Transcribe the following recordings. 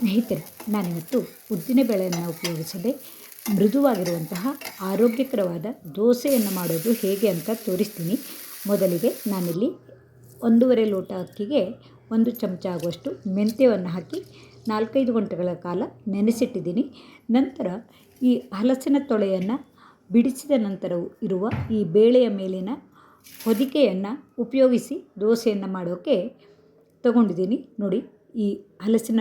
ಸ್ನೇಹಿತರೆ, ನಾನಿವತ್ತು ಉದ್ದಿನಬೇಳೆಯನ್ನು ಉಪಯೋಗಿಸದೆ ಮೃದುವಾಗಿರುವಂತಹ ಆರೋಗ್ಯಕರವಾದ ದೋಸೆಯನ್ನು ಮಾಡೋದು ಹೇಗೆ ಅಂತ ತೋರಿಸ್ತೀನಿ. ಮೊದಲಿಗೆ ನಾನಿಲ್ಲಿ ಒಂದೂವರೆ ಲೋಟ ಅಕ್ಕಿಗೆ ಒಂದು ಚಮಚ ಆಗುವಷ್ಟು ಮೆಂತ್ಯವನ್ನು ಹಾಕಿ ನಾಲ್ಕೈದು ಗಂಟೆಗಳ ಕಾಲ ನೆನೆಸಿಟ್ಟಿದ್ದೀನಿ. ನಂತರ ಈ ಹಲಸಿನ ತೊಳೆಯನ್ನು ಬಿಡಿಸಿದ ನಂತರ ಇರುವ ಈ ಬೇಳೆಯ ಮೇಲಿನ ಹೊದಿಕೆಯನ್ನು ಉಪಯೋಗಿಸಿ ದೋಸೆಯನ್ನು ಮಾಡೋಕ್ಕೆ ತಗೊಂಡಿದ್ದೀನಿ. ನೋಡಿ, ಈ ಹಲಸಿನ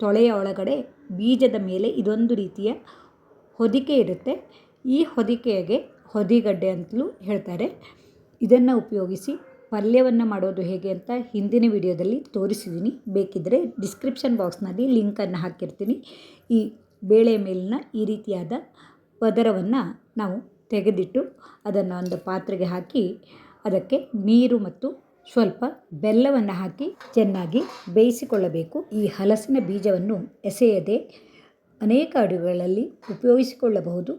ತೊಳೆಯ ಒಳಗಡೆ ಬೀಜದ ಮೇಲೆ ಇದೊಂದು ರೀತಿಯ ಹೊದಿಕೆ ಇರುತ್ತೆ. ಈ ಹೊದಿಕೆಗೆ ಹೊದಿಗಡ್ಡೆ ಅಂತಲೂ ಹೇಳ್ತಾರೆ. ಇದನ್ನು ಉಪಯೋಗಿಸಿ ಪಲ್ಯವನ್ನು ಮಾಡೋದು ಹೇಗೆ ಅಂತ ಹಿಂದಿನ ವಿಡಿಯೋದಲ್ಲಿ ತೋರಿಸಿದ್ದೀನಿ ಬೇಕಿದ್ದರೆ ಡಿಸ್ಕ್ರಿಪ್ಷನ್ ಬಾಕ್ಸ್ನಲ್ಲಿ ಲಿಂಕನ್ನು ಹಾಕಿರ್ತೀನಿ. ಈ ಬೇಳೆ ಮೇಲಿನ ಈ ರೀತಿಯಾದ ಪದರವನ್ನು ನಾವು ತೆಗೆದಿಟ್ಟು ಅದನ್ನು ಒಂದು ಪಾತ್ರೆಗೆ ಹಾಕಿ ಅದಕ್ಕೆ ನೀರು ಮತ್ತು ಸ್ವಲ್ಪ ಬೆಲ್ಲವನ್ನು ಹಾಕಿ ಚೆನ್ನಾಗಿ ಬೇಯಿಸಿಕೊಳ್ಳಬೇಕು. ಈ ಹಲಸಿನ ಬೀಜವನ್ನು ಎಸೆಯದೆ ಅನೇಕ ಅಡುಗೆಗಳಲ್ಲಿ ಉಪಯೋಗಿಸಿಕೊಳ್ಳಬಹುದು.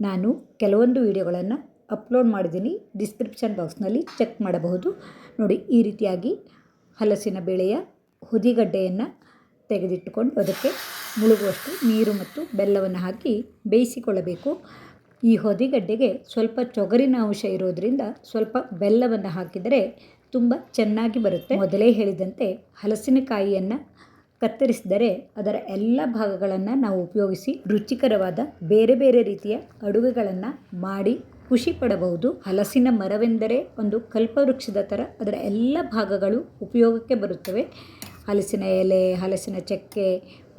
ನಾನು ಕೆಲವೊಂದು ವಿಡಿಯೋಗಳನ್ನು ಅಪ್ಲೋಡ್ ಮಾಡಿದ್ದೀನಿ. ಡಿಸ್ಕ್ರಿಪ್ಷನ್ ಬಾಕ್ಸ್ನಲ್ಲಿ ಚೆಕ್ ಮಾಡಬಹುದು. ನೋಡಿ, ಈ ರೀತಿಯಾಗಿ ಹಲಸಿನ ಬೇಳೆಯ ಹುದಿಗಡ್ಡೆಯನ್ನು ತೆಗೆದಿಟ್ಟುಕೊಂಡು ಅದಕ್ಕೆ ಮುಳುಗುವಷ್ಟು ನೀರು ಮತ್ತು ಬೆಲ್ಲವನ್ನು ಹಾಕಿ ಬೇಯಿಸಿಕೊಳ್ಳಬೇಕು. ಈ ಹೊದಿಗಡ್ಡೆಗೆ ಸ್ವಲ್ಪ ಚೊಗರಿನ ಅಂಶ ಇರೋದರಿಂದ ಸ್ವಲ್ಪ ಬೆಲ್ಲವನ್ನು ಹಾಕಿದರೆ ತುಂಬ ಚೆನ್ನಾಗಿ ಬರುತ್ತೆ. ಮೊದಲೇ ಹೇಳಿದಂತೆ ಹಲಸಿನಕಾಯಿಯನ್ನು ಕತ್ತರಿಸಿದರೆ ಅದರ ಎಲ್ಲ ಭಾಗಗಳನ್ನು ನಾವು ಉಪಯೋಗಿಸಿ ರುಚಿಕರವಾದ ಬೇರೆ ಬೇರೆ ರೀತಿಯ ಅಡುಗೆಗಳನ್ನು ಮಾಡಿ ಖುಷಿ ಪಡಬಹುದು. ಹಲಸಿನ ಮರವೆಂದರೆ ಒಂದು ಕಲ್ಪವೃಕ್ಷದ ಥರ ಅದರ ಎಲ್ಲ ಭಾಗಗಳು ಉಪಯೋಗಕ್ಕೆ ಬರುತ್ತವೆ. ಹಲಸಿನ ಎಲೆ, ಹಲಸಿನ ಚಕ್ಕೆ,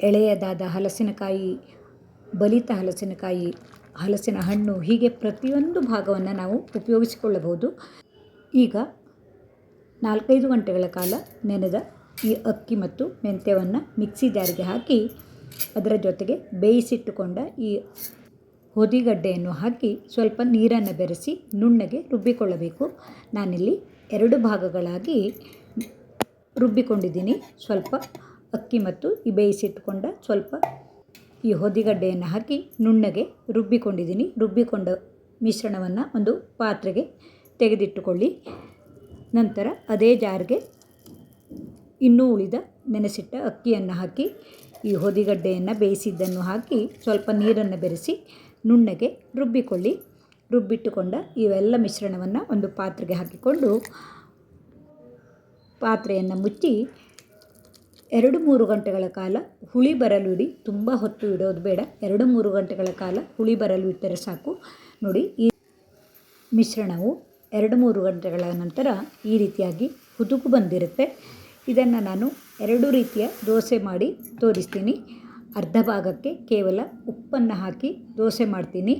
ಎಳೆಯದಾದ ಹಲಸಿನಕಾಯಿ, ಬಲಿತ ಹಲಸಿನಕಾಯಿ, ಹಲಸಿನ ಹಣ್ಣು ಹೀಗೆ ಪ್ರತಿಯೊಂದು ಭಾಗವನ್ನು ನಾವು ಉಪಯೋಗಿಸಿಕೊಳ್ಳಬಹುದು. ಈಗ ನಾಲ್ಕೈದು ಗಂಟೆಗಳ ಕಾಲ ನೆನೆದ ಈ ಅಕ್ಕಿ ಮತ್ತು ಮೆಂತ್ಯವನ್ನು ಮಿಕ್ಸಿ ಜಾರಿಗೆ ಹಾಕಿ ಅದರ ಜೊತೆಗೆ ಬೇಯಿಸಿಟ್ಟುಕೊಂಡ ಈ ಹೊದಿಗಡ್ಡೆಯನ್ನು ಹಾಕಿ ಸ್ವಲ್ಪ ನೀರನ್ನು ಬೆರೆಸಿ ನುಣ್ಣಗೆ ರುಬ್ಬಿಕೊಳ್ಳಬೇಕು. ನಾನಿಲ್ಲಿ ಎರಡು ಭಾಗಗಳಾಗಿ ರುಬ್ಬಿಕೊಂಡಿದ್ದೀನಿ. ಸ್ವಲ್ಪ ಅಕ್ಕಿ ಮತ್ತು ಈ ಬೇಯಿಸಿಟ್ಟುಕೊಂಡ ಸ್ವಲ್ಪ ಈ ಹೊದಿಗಡ್ಡೆಯನ್ನು ಹಾಕಿ ನುಣ್ಣಗೆ ರುಬ್ಬಿಕೊಂಡಿದ್ದೀನಿ. ರುಬ್ಬಿಕೊಂಡ ಮಿಶ್ರಣವನ್ನು ಒಂದು ಪಾತ್ರೆಗೆ ತೆಗೆದಿಟ್ಟುಕೊಳ್ಳಿ. ನಂತರ ಅದೇ ಜಾರ್ಗೆ ಇನ್ನೂ ಉಳಿದ ನೆನೆಸಿಟ್ಟ ಅಕ್ಕಿಯನ್ನು ಹಾಕಿ, ಈ ಹೊದಿಗಡ್ಡೆಯನ್ನು ಬೇಯಿಸಿದ್ದನ್ನು ಹಾಕಿ ಸ್ವಲ್ಪ ನೀರನ್ನು ಬೆರೆಸಿ ನುಣ್ಣಗೆ ರುಬ್ಬಿಕೊಳ್ಳಿ. ರುಬ್ಬಿಟ್ಟುಕೊಂಡ ಇವೆಲ್ಲ ಮಿಶ್ರಣವನ್ನು ಒಂದು ಪಾತ್ರೆಗೆ ಹಾಕಿಕೊಂಡು ಪಾತ್ರೆಯನ್ನು ಮುಚ್ಚಿ ಎರಡು ಮೂರು ಗಂಟೆಗಳ ಕಾಲ ಹುಳಿ ಬರಲು ಇಡಿ. ತುಂಬ ಹೊತ್ತು ಇಡೋದು ಬೇಡ. ಎರಡು ಮೂರು ಗಂಟೆಗಳ ಕಾಲ ಹುಳಿ ಬರಲು ಇಟ್ಟರೆ ಸಾಕು. ನೋಡಿ, ಈ ಮಿಶ್ರಣವು ಎರಡು ಮೂರು ಗಂಟೆಗಳ ನಂತರ ಈ ರೀತಿಯಾಗಿ ಹುದುಗು ಬಂದಿರುತ್ತೆ. ಇದನ್ನು ನಾನು ಎರಡು ರೀತಿಯ ದೋಸೆ ಮಾಡಿ ತೋರಿಸ್ತೀನಿ. ಅರ್ಧ ಭಾಗಕ್ಕೆ ಕೇವಲ ಉಪ್ಪನ್ನು ಹಾಕಿ ದೋಸೆ ಮಾಡ್ತೀನಿ.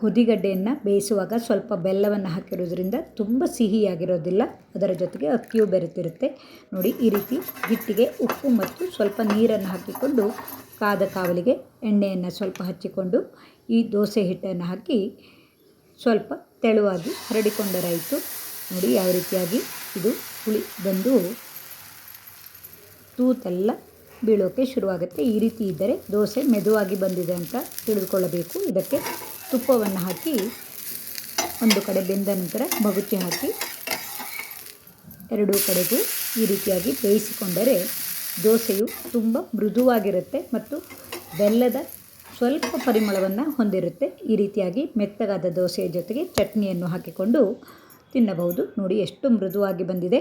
ಹುದಿಗಡ್ಡೆಯನ್ನು ಬೇಯಿಸುವಾಗ ಸ್ವಲ್ಪ ಬೆಲ್ಲವನ್ನು ಹಾಕಿರೋದ್ರಿಂದ ತುಂಬ ಸಿಹಿಯಾಗಿರೋದಿಲ್ಲ. ಅದರ ಜೊತೆಗೆ ಅಕ್ಕಿಯೂ ಬೆರೆತಿರುತ್ತೆ. ನೋಡಿ, ಈ ರೀತಿ ಹಿಟ್ಟಿಗೆ ಉಪ್ಪು ಮತ್ತು ಸ್ವಲ್ಪ ನೀರನ್ನು ಹಾಕಿಕೊಂಡು ಕಾದ ಕಾವಲಿಗೆ ಎಣ್ಣೆಯನ್ನು ಸ್ವಲ್ಪ ಹಚ್ಚಿಕೊಂಡು ಈ ದೋಸೆ ಹಿಟ್ಟನ್ನು ಹಾಕಿ ಸ್ವಲ್ಪ ತೆಳುವಾಗಿ ಹರಡಿಕೊಂಡರಾಯಿತು. ನೋಡಿ ಯಾವ ರೀತಿಯಾಗಿ ಇದು ಹುಳಿ ಬಂದು ತೂತೆಲ್ಲ ಬೀಳೋಕ್ಕೆ ಶುರುವಾಗುತ್ತೆ. ಈ ರೀತಿ ಇದ್ದರೆ ದೋಸೆ ಮೆದುವಾಗಿ ಬಂದಿದೆ ಅಂತ ತಿಳಿದುಕೊಳ್ಳಬೇಕು. ಇದಕ್ಕೆ ತುಪ್ಪವನ್ನು ಹಾಕಿ, ಒಂದು ಕಡೆ ಬೆಂದ ನಂತರ ಮಗುಚಿ ಹಾಕಿ, ಎರಡೂ ಕಡೆಗೂ ಈ ರೀತಿಯಾಗಿ ಬೇಯಿಸಿಕೊಂಡರೆ ದೋಸೆಯು ತುಂಬ ಮೃದುವಾಗಿರುತ್ತೆ ಮತ್ತು ಬೆಲ್ಲದ ಸ್ವಲ್ಪ ಪರಿಮಳವನ್ನು ಹೊಂದಿರುತ್ತೆ. ಈ ರೀತಿಯಾಗಿ ಮೆತ್ತಗಾದ ದೋಸೆಯ ಜೊತೆಗೆ ಚಟ್ನಿಯನ್ನು ಹಾಕಿಕೊಂಡು ತಿನ್ನಬಹುದು. ನೋಡಿ ಎಷ್ಟು ಮೃದುವಾಗಿ ಬಂದಿದೆ.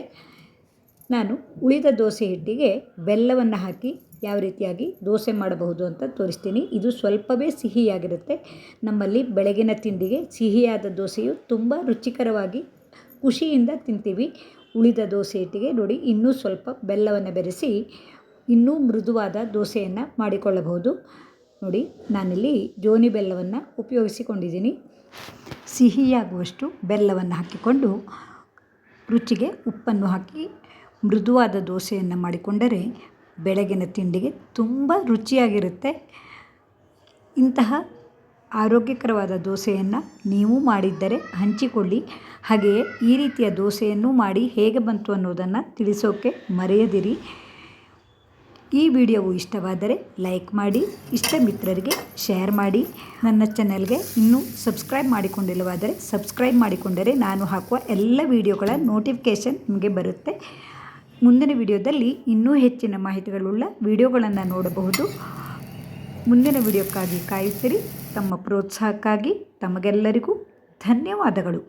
ನಾನು ಉಳಿದ ದೋಸೆ ಹಿಟ್ಟಿಗೆ ಬೆಲ್ಲವನ್ನು ಹಾಕಿ ಯಾವ ರೀತಿಯಾಗಿ ದೋಸೆ ಮಾಡಬಹುದು ಅಂತ ತೋರಿಸ್ತೀನಿ. ಇದು ಸ್ವಲ್ಪವೇ ಸಿಹಿಯಾಗಿರುತ್ತೆ. ನಮ್ಮಲ್ಲಿ ಬೆಳಗಿನ ತಿಂಡಿಗೆ ಸಿಹಿಯಾದ ದೋಸೆಯು ತುಂಬ ರುಚಿಕರವಾಗಿ ಖುಷಿಯಿಂದ ತಿಂತೀವಿ. ಉಳಿದ ದೋಸೆ ಹಿಟ್ಟಿಗೆ ನೋಡಿ ಇನ್ನೂ ಸ್ವಲ್ಪ ಬೆಲ್ಲವನ್ನು ಬೆರೆಸಿ ಇನ್ನೂ ಮೃದುವಾದ ದೋಸೆಯನ್ನು ಮಾಡಿಕೊಳ್ಳಬಹುದು. ನೋಡಿ, ನಾನಿಲ್ಲಿ ಜೋನಿ ಬೆಲ್ಲವನ್ನು ಉಪಯೋಗಿಸಿಕೊಂಡಿದ್ದೀನಿ. ಸಿಹಿಯಾಗುವಷ್ಟು ಬೆಲ್ಲವನ್ನು ಹಾಕಿಕೊಂಡು ರುಚಿಗೆ ಉಪ್ಪನ್ನು ಹಾಕಿ ಮೃದುವಾದ ದೋಸೆಯನ್ನು ಮಾಡಿಕೊಂಡರೆ ಬೆಳಗಿನ ತಿಂಡಿಗೆ ತುಂಬ ರುಚಿಯಾಗಿರುತ್ತೆ. ಇಂತಹ ಆರೋಗ್ಯಕರವಾದ ದೋಸೆಯನ್ನು ನೀವು ಮಾಡಿದ್ದರೆ ಹಂಚಿಕೊಳ್ಳಿ. ಹಾಗೆಯೇ ಈ ರೀತಿಯ ದೋಸೆಯನ್ನು ಮಾಡಿ ಹೇಗೆ ಬಂತು ಅನ್ನೋದನ್ನು ತಿಳಿಸೋಕೆ ಮರೆಯದಿರಿ. ಈ ವಿಡಿಯೋವು ಇಷ್ಟವಾದರೆ ಲೈಕ್ ಮಾಡಿ, ಇಷ್ಟ ಮಿತ್ರರಿಗೆ ಶೇರ್ ಮಾಡಿ. ನನ್ನ ಚಾನೆಲ್ಗೆ ಇನ್ನೂ ಸಬ್ಸ್ಕ್ರೈಬ್ ಮಾಡಿಕೊಂಡಿಲ್ಲವಾದರೆ ಸಬ್ಸ್ಕ್ರೈಬ್ ಮಾಡಿಕೊಂಡರೆ ನಾನು ಹಾಕುವ ಎಲ್ಲ ವಿಡಿಯೋಗಳ ನೋಟಿಫಿಕೇಷನ್ ನಿಮಗೆ ಬರುತ್ತೆ. ಮುಂದಿನ ವಿಡಿಯೋದಲ್ಲಿ ಇನ್ನೂ ಹೆಚ್ಚಿನ ಮಾಹಿತಿಗಳುಳ್ಳ ವಿಡಿಯೋಗಳನ್ನು ನೋಡಬಹುದು. ಮುಂದಿನ ವಿಡಿಯೋಕ್ಕಾಗಿ ಕಾಯಿಸಿರಿ ತಮ್ಮ ಪ್ರೋತ್ಸಾಹಕ್ಕಾಗಿ ತಮಗೆಲ್ಲರಿಗೂ ಧನ್ಯವಾದಗಳು.